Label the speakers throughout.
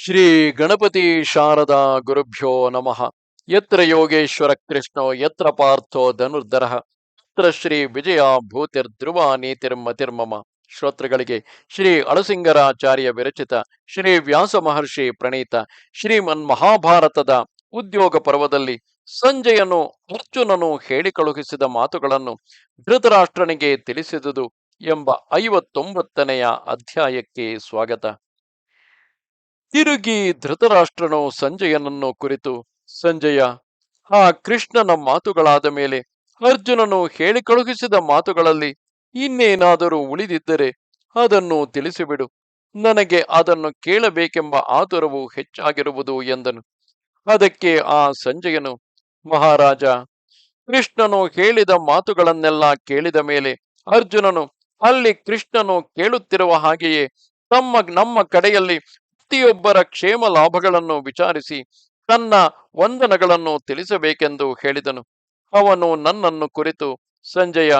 Speaker 1: ಶ್ರೀ ಗಣಪತಿ ಶಾರದಾ ಗುರುಭ್ಯೋ ನಮಃ. ಯತ್ರ ಯೋಗೇಶ್ವರ ಕೃಷ್ಣೋ, ಯತ್ರ ಪಾರ್ಥೋ ಧನುರ್ಧರ. ಯತ್ರ ಶ್ರೀ ವಿಜಯ ಭೂತಿರ್ಧ್ರುವ ನೀತಿರ್ಮತಿರ್ಮಮ ಶ್ರೋತೃಗಳಿಗೆ ಶ್ರೀ ಅಳಸಿಂಗರಾಚಾರ್ಯ ವಿರಚಿತ ಶ್ರೀ ವ್ಯಾಸ ಮಹರ್ಷಿ ಪ್ರಣೀತ ಶ್ರೀಮನ್ ಮಹಾಭಾರತದ ಉದ್ಯೋಗ ಪರ್ವದಲ್ಲಿ ಸಂಜಯನು ಅರ್ಜುನನು ಹೇಳಿ ಕಳುಹಿಸಿದ ಮಾತುಗಳನ್ನು ಧೃತರಾಷ್ಟ್ರನಿಗೆ ತಿಳಿಸಿದುದು ಎಂಬ ಐವತ್ತೊಂಬತ್ತನೆಯ ಅಧ್ಯಾಯಕ್ಕೆ ಸ್ವಾಗತ. ತಿರುಗಿ ಧೃತರಾಷ್ಟ್ರನು ಸಂಜಯನನ್ನು ಕುರಿತು, ಸಂಜಯ, ಆ ಕೃಷ್ಣನ ಮಾತುಗಳಾದ ಮೇಲೆ ಅರ್ಜುನನು ಹೇಳಿ ಕಳುಹಿಸಿದ ಮಾತುಗಳಲ್ಲಿ ಇನ್ನೇನಾದರೂ ಉಳಿದಿದ್ದರೆ ಅದನ್ನು ತಿಳಿಸಿಬಿಡು. ನನಗೆ ಅದನ್ನು ಕೇಳಬೇಕೆಂಬ ಆತುರವು ಹೆಚ್ಚಾಗಿರುವುದು ಎಂದನು. ಅದಕ್ಕೆ ಆ ಸಂಜಯನು, ಮಹಾರಾಜ, ಕೃಷ್ಣನು ಹೇಳಿದ ಮಾತುಗಳನ್ನೆಲ್ಲ ಕೇಳಿದ ಮೇಲೆ ಅರ್ಜುನನು ಅಲ್ಲಿ ಕೃಷ್ಣನು ಕೇಳುತ್ತಿರುವ ಹಾಗೆಯೇ ತಮ್ಮ, ನಮ್ಮ ಕಡೆಯಲ್ಲಿ ಪ್ರತಿಯೊಬ್ಬರ ಕ್ಷೇಮ ಲಾಭಗಳನ್ನು ವಿಚಾರಿಸಿ ತನ್ನ ವಂದನಗಳನ್ನು ತಿಳಿಸಬೇಕೆಂದು ಹೇಳಿದನು. ಅವನು ನನ್ನನ್ನು ಕುರಿತು, ಸಂಜಯ,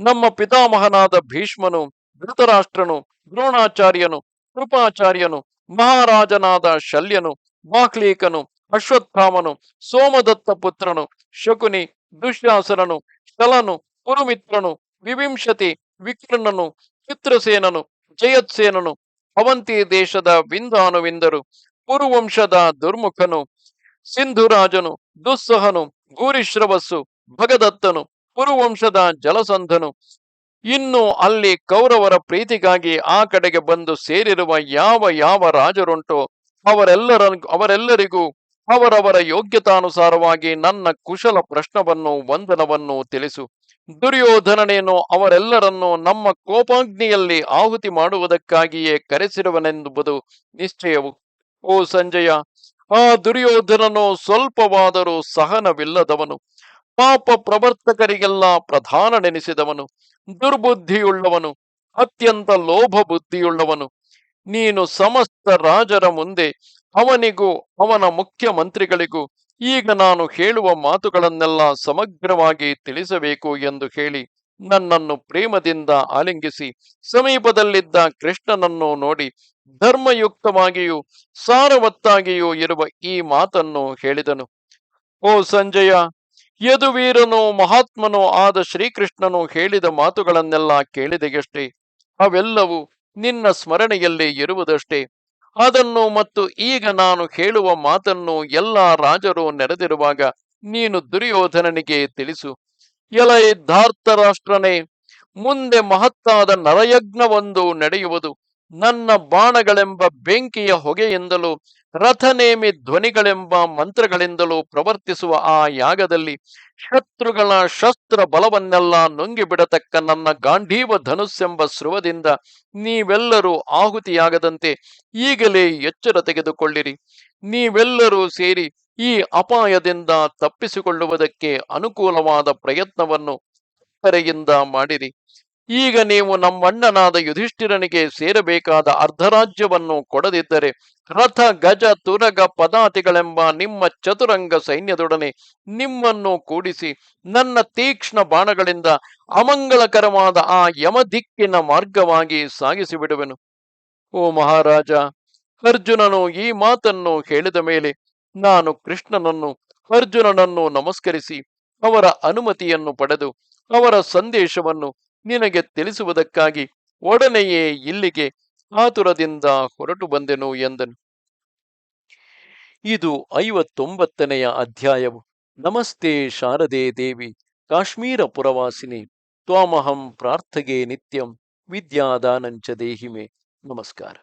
Speaker 1: ನಮ್ಮ ಪಿತಾಮಹನಾದ ಭೀಷ್ಮನು, ಧೃತರಾಷ್ಟ್ರನು, ದ್ರೋಣಾಚಾರ್ಯನು, ಕೃಪಾಚಾರ್ಯನು, ಮಹಾರಾಜನಾದ ಶಲ್ಯನು ಬಾಕ್ಲೀಕನು ಅಶ್ವತ್ಥಾಮನು, ಸೋಮದತ್ತ ಪುತ್ರನು, ಶಕುನಿ, ದುಶ್ಯಾಸನನು, ಶಲನು, ಕುರುಮಿತ್ರನು, ವಿವಿಂಶತಿ ವಿಕರ್ಣನು ಚಿತ್ರಸೇನನು, ಜಯತ್ಸೇನನು ಅವಂತಿ ದೇಶದ ವಿಂದಾನುವಿಂದರು ಪುರುವಂಶದ ದುರ್ಮುಖನು, ಸಿಂಧುರಾಜನು, ದುಸ್ಸಹನು ಭೂರಿಶ್ರವಸ್ಸು ಭಗದತ್ತನು ಪುರುವಂಶದ ಜಲಸಂಧನು. ಇನ್ನು ಅಲ್ಲಿ ಕೌರವರ ಪ್ರೀತಿಗಾಗಿ ಆ ಕಡೆಗೆ ಬಂದು ಸೇರಿರುವ ಯಾವ ಯಾವ ರಾಜರುಂಟೋ ಅವರೆಲ್ಲರ ಅವರೆಲ್ಲರಿಗೂ ಅವರವರ ಯೋಗ್ಯತಾನುಸಾರವಾಗಿ ನನ್ನ ಕುಶಲ ಪ್ರಶ್ನವನ್ನು, ವಂದನವನ್ನು ತಿಳಿಸು. ದುರ್ಯೋಧನನೇನು ಅವರೆಲ್ಲರನ್ನು ನಮ್ಮ ಕೋಪಾಗ್ನಿಯಲ್ಲಿ ಆಹುತಿ ಮಾಡುವುದಕ್ಕಾಗಿಯೇ ಕರೆಸಿರುವನೆಂಬುದು ನಿಶ್ಚಯವು. ಓ ಸಂಜಯ, ಆ ದುರ್ಯೋಧನನು ಸ್ವಲ್ಪವಾದರೂ ಸಹನವಿಲ್ಲದವನು. ಪಾಪ ಪ್ರವರ್ತಕರಿಗೆಲ್ಲ ಪ್ರಧಾನನೆನಿಸಿದವನು. ದುರ್ಬುದ್ಧಿಯುಳ್ಳವನು, ಅತ್ಯಂತ ಲೋಭ ಬುದ್ಧಿಯುಳ್ಳವನು ನೀನು ಸಮಸ್ತ ರಾಜರ ಮುಂದೆ ಅವನಿಗೂ ಅವನ ಮುಖ್ಯಮಂತ್ರಿಗಳಿಗೂ ಈಗ ನಾನು ಹೇಳುವ ಮಾತುಗಳನ್ನೆಲ್ಲ ಸಮಗ್ರವಾಗಿ ತಿಳಿಸಬೇಕು ಎಂದು ಹೇಳಿ ನನ್ನನ್ನು ಪ್ರೇಮದಿಂದ ಆಲಿಂಗಿಸಿ ಸಮೀಪದಲ್ಲಿದ್ದ ಕೃಷ್ಣನನ್ನು ನೋಡಿ ಧರ್ಮಯುಕ್ತವಾಗಿಯೂ ಸಾರವತ್ತಾಗಿಯೂ ಇರುವ ಈ ಮಾತನ್ನು ಹೇಳಿದನು. ಓ ಸಂಜಯ, ಯದುವೀರನು ಮಹಾತ್ಮನೋ ಆದ ಶ್ರೀಕೃಷ್ಣನು ಹೇಳಿದ ಮಾತುಗಳನ್ನೆಲ್ಲ ಕೇಳಿದೆಯಷ್ಟೇ. ಅವೆಲ್ಲವೂ ನಿನ್ನ ಸ್ಮರಣೆಯಲ್ಲಿ ಇರುವುದಷ್ಟೇ. ಅದನ್ನು ಮತ್ತು ಈಗ ನಾನು ಹೇಳುವ ಮಾತನ್ನು ಎಲ್ಲ ರಾಜರು ನೆರೆದಿರುವಾಗ ನೀನು ದುರ್ಯೋಧನನಿಗೆ ತಿಳಿಸು. ಎಲೈ ಮುಂದೆ ಮಹತ್ತಾದ ನರಯಜ್ಞವೊಂದು ನಡೆಯುವುದು. ನನ್ನ ಬಾಣಗಳೆಂಬ ಬೆಂಕಿಯ ಹೊಗೆಯಿಂದಲೂ ರಥನೇಮಿ ಧ್ವನಿಗಳೆಂಬ ಮಂತ್ರಗಳಿಂದಲೂ ಪ್ರವರ್ತಿಸುವ ಆ ಯಾಗದಲ್ಲಿ ಶತ್ರುಗಳ ಶಸ್ತ್ರ ಬಲವನ್ನೆಲ್ಲ ನುಂಗಿಬಿಡತಕ್ಕ ನನ್ನ ಗಾಂಧೀವ ಧನುಸ್ಸೆಂಬ ಸ್ರುವದಿಂದ ನೀವೆಲ್ಲರೂ ಆಹುತಿಯಾಗದಂತೆ ಈಗಲೇ ಎಚ್ಚರ ತೆಗೆದುಕೊಳ್ಳಿರಿ. ನೀವೆಲ್ಲರೂ ಸೇರಿ ಈ ಅಪಾಯದಿಂದ ತಪ್ಪಿಸಿಕೊಳ್ಳುವುದಕ್ಕೆ ಅನುಕೂಲವಾದ ಪ್ರಯತ್ನವನ್ನು ಕರೆಯಿಂದ ಮಾಡಿರಿ. ಈಗ ನೀವು ನಮ್ಮಣ್ಣನಾದ ಯುಧಿಷ್ಠಿರನಿಗೆ ಸೇರಬೇಕಾದ ಅರ್ಧರಾಜ್ಯವನ್ನು ಕೊಡದಿದ್ದರೆ ರಥ, ಗಜ, ತುರಗ, ಪದಾತಿಗಳೆಂಬ ನಿಮ್ಮ ಚತುರಂಗ ಸೈನ್ಯದೊಡನೆ ನಿಮ್ಮನ್ನು ಕೂಡಿಸಿ ನನ್ನ ತೀಕ್ಷ್ಣ ಬಾಣಗಳಿಂದ ಅಮಂಗಳಕರವಾದ ಆ ಯಮದಿಕ್ಕಿನ ಮಾರ್ಗವಾಗಿ ಸಾಗಿಸಿಬಿಡುವೆನು. ಓ ಮಹಾರಾಜ, ಅರ್ಜುನನು ಈ ಮಾತನ್ನು ಹೇಳಿದ ಮೇಲೆ ನಾನು ಕೃಷ್ಣನನ್ನು, ಅರ್ಜುನನನ್ನು ನಮಸ್ಕರಿಸಿ ಅವರ ಅನುಮತಿಯನ್ನು ಪಡೆದು ಅವರ ಸಂದೇಶವನ್ನು ನಿನಗೆ ತಿಳಿಸುವುದಕ್ಕಾಗಿ ಒಡನೆಯೇ ಇಲ್ಲಿಗೆ ಆತುರದಿಂದ ಹೊರಟು ಬಂದೆನು ಎಂದನು. ಇದು ಐವತ್ತೊಂಬತ್ತನೆಯ ಅಧ್ಯಾಯವು. ನಮಸ್ತೆ ಶಾರದೆ ದೇವಿ, ಕಾಶ್ಮೀರ ಪುರವಾಸಿನಿ, ತ್ವಾಮಹಂ ಪ್ರಾರ್ಥಗೆ ನಿತ್ಯಂ ವಿದ್ಯಾದಾನಂಚ ದೇಹಿಮೆ. ನಮಸ್ಕಾರ.